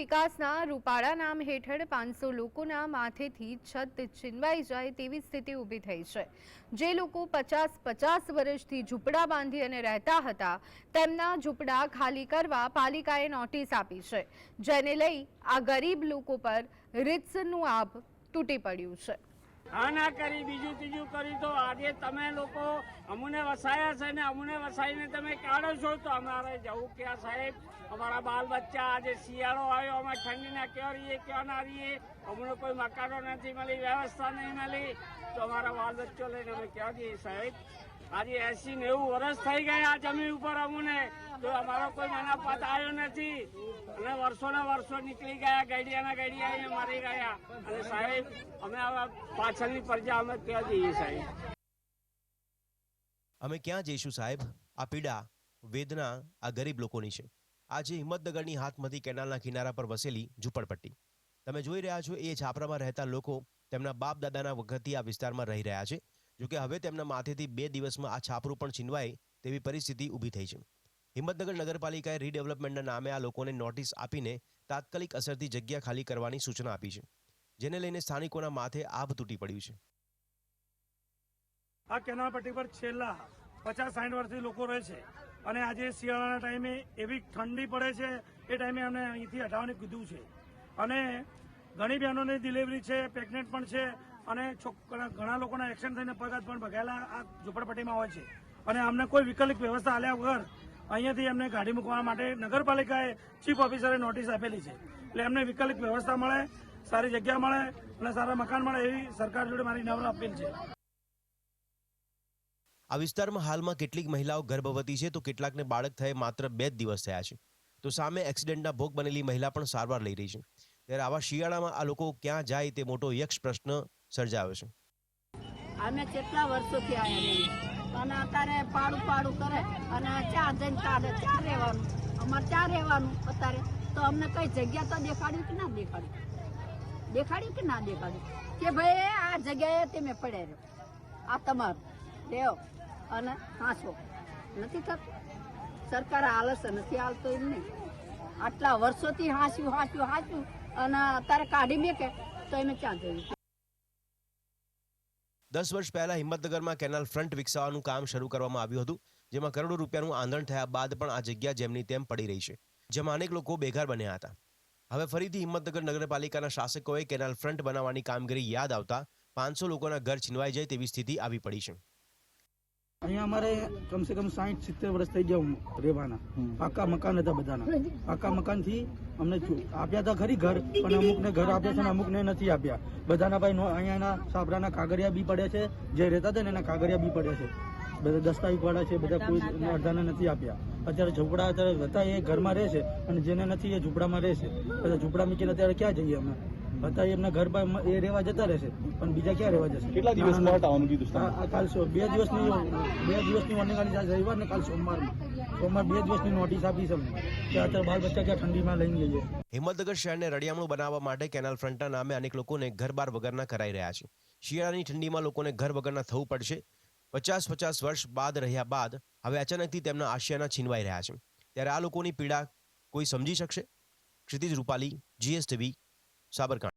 વિકાસના રૂપાળા નામ હેઠળ પાંચસો લોકોના માથેથી છત છીનવાઈ જાય તેવી સ્થિતિ ઊભી થઈ છે. જે લોકો પચાસ પચાસ વર્ષથી ઝૂંપડા બાંધી અને રહેતા હતા, તેમના ઝૂંપડા ખાલી કરવા પાલિકાએ નોટિસ આપી છે, જેને લઈ આ ગરીબ લોકો પર રીતસરનું આભ તૂટી પડ્યું છે. આ ના કરી, બીજું ત્રીજું કરી તો આજે તમે લોકો અમને વસાયા છે ને અમને વસાઈને તમે કાઢો છો તો અમારે જવું ક્યાં સાહેબ? અમારા બાલ બચ્ચા આજે શિયાળો આવ્યો, અમે ઠંડીના ક્યાં રહીએ, ક્યાં ના રહીએ? અમને કોઈ મકાનો નથી મળી, વ્યવસ્થા નહીં મળી. તો અમારા બાલ બચ્ચો લઈને અમે ક્યાં જઈએ સાહેબ? આજે એસી નેવું વર્ષ થઈ ગયા આ જમીન ઉપર અમને. તો અમારો કોઈ મનાપાત આવ્યો નથી. અને વર્ષોના વર્ષો નીકળી ગયા, ગઈડિયાના ગાડિયા મારી ગયા અને સાહેબ, અમે પાછળની પ્રજા અમે ક્યાં જઈએ સાહેબ. અમે ક્યાં જઈશું સાહેબ? આ પીડા, વેદના, આ ગરીબ લોકોની છે. આજે હિંમતનગરની હાથમતી કેનાલના કિનારા પર વસેલી ઝૂંપડપટ્ટી. તમે જોઈ રહ્યા છો એ છાપરામાં રહેતા લોકો તેમના બાપ દાદાના વખતથી આ વિસ્તારમાં રહી રહ્યા છે. જોકે હવે તેમના માથેથી બે દિવસમાં આ છાપરું પણ છીનવાય તેવી પરિસ્થિતિ ઊભી થઈ છે. હિંમતનગર નગરપાલિકાએ રીડેવલપમેન્ટના નામે આ લોકોને નોટિસ આપીને તાત્કાલિક અસરથી જગ્યા ખાલી કરવાની સૂચના આપી છે, જેને લઈને સ્થાનિકોના માથે આભ તૂટી પડ્યું છે. આ કેનાલ પટ્ટી પર છેલ્લા પચાસ સાઠ વર્ષથી લોકો રહે છે અને આજે શિયાળાના ટાઈમે એવી ઠંડી પડે છે એ ટાઈમે અમને અહીંથી હટાવવાનું કીધું છે. અને ઘણી બહેનોની ડિલિવરી છે પ્રેગ્નેન્ટ પણ છે અને છોકરા ઘણા લોકોના એક્સિડન્ટ થઈને પગાર પણ ભગાયેલા આ ઝુંપડપટ્ટીમાં હોય છે. અને અમને કોઈ વિકલ્પ વ્યવસ્થા આલ્યા વગર અહીંયાથી એમને ગાડી મૂકવા માટે નગરપાલિકાએ ચીફ ઓફિસરે નોટિસ આપેલી છે. એટલે એમને વિકલ્પ વ્યવસ્થા મળે, સારી જગ્યા મળે અને સારા મકાન મળે એવી સરકાર જોડે મારી નમ્ર અપીલ છે. આ વિસ્તારમાં હાલમાં કેટલીક મહિલાઓ ગર્ભવતી છે તો કેટલાકને બાળક થયે માત્ર બે જ દિવસ થયા છે. તો સામે એક્સિડન્ટના ભોગ બનેલી મહિલા પણ સારવાર લઈ રહી છે. ત્યારે આવા શિયાળામાં આ લોકો ક્યાં જાય તે મોટો યક્ષ પ્રશ્ન સર્જાયો છે. અમે કેટલા વર્ષોથી આયા અને અત્યારે પાડું પાડું કરે અને ચાર જઈને ચાર ચાર રહેવાનું. અમારે ચાર રહેવાનું અત્યારે. તો અમને કઈ જગ્યા તો દેખાડ્યું કે ના દેખાડ્યું? દેખાડ્યું કે ના દેખાડ્યું? કે ભાઈ આ જગ્યાએ તમે પડે રહ્યો. આ તમારું. રહ્યો અને હાંસો. નથી થતું. સરકાર હાલે નથી હાલતો એમ નહીં. આટલા વર્ષોથી હાંસ્યું હાંસ્યું હાંસ્યું. અને અત્યારે કાઢી મેકે, તો એને ક્યાં જોયું? દસ વર્ષ પહેલા હિંમતનગરમાં કેનાલ ફ્રન્ટ વિકસાવવાનું કામ શરૂ કરવામાં આવ્યું હતું, જેમાં કરોડો રૂપિયાનું આંદણ થયા બાદ પણ આ જગ્યા જેમની તેમ પડી રહી છે, જેમાં અનેક લોકો બેઘર બન્યા હતા. હવે ફરીથી હિંમતનગર નગરપાલિકાના શાસકોએ કેનાલ ફ્રન્ટ બનાવવાની કામગીરી યાદ આવતા પાંચસો લોકોના ઘર છીનવાઈ જાય તેવી સ્થિતિ આવી પડી છે. અહીંયા અમારે કમસે કમ સાઠ સિત્તેર વર્ષ થઈ ગયા રહેવાના. પાકા મકાન હતા બધાના. પાકા મકાનથી અમને આપ્યા હતા ખરી ઘર પણ અમુકને ઘર આપ્યા છે ને અમુકને નથી આપ્યા. બધાના ભાઈ નો- અહીંયાના સાબરાના કાગરિયા બી પડ્યા છે. જે રહેતા હતા ને એના કાગરિયા બી પડ્યા છે. બધા દસ્તાવેજ વાળા છે બધા કોઈ અડધાને નથી આપ્યા. અત્યારે ઝૂંપડા અત્યારે હતા એ ઘરમાં રહે છે અને જેને નથી એ ઝૂંપડામાં રહે છે. બધા ઝૂંપડા મૂકીને અત્યારે ક્યાં જઈએ અમે? અત્યારે એમના ઘર એ રહેવા જતા રહેશે પણ બીજા ક્યાં રહેવા જશે? કેટલા દિવસ આવવાનું કીધું કાલ બે દિવસની બે દિવસની વોર્નિંગ આલી રવિવાર ને કાલ સોમવારમાં સોમવાર બે દિવસની નોટિસ આપી છે કે અત્યારે બાળ બચ્ચા ક્યાં ઠંડીમાં લઈને જઈએ હિંમતનગર શહેરને રળિયામણું બનાવવા માટે કેનાલ ફ્રન્ટના નામે અનેક લોકોને ઘર બાર વગરના કરાઈ રહ્યા છે. શિયાળાની ઠંડીમાં લોકોને ઘર વગરના થવું પડશે. પચાસ પચાસ વર્ષ બાદ રહ્યા બાદ હવે અચાનકથી તેમના આશિયાના છીનવાઈ રહ્યા છે. ત્યારે આ લોકોની પીડા કોઈ સમજી શકશે? ક્ષિતિજ રૂપાલી જીએસટીવી સાબરકાંઠા.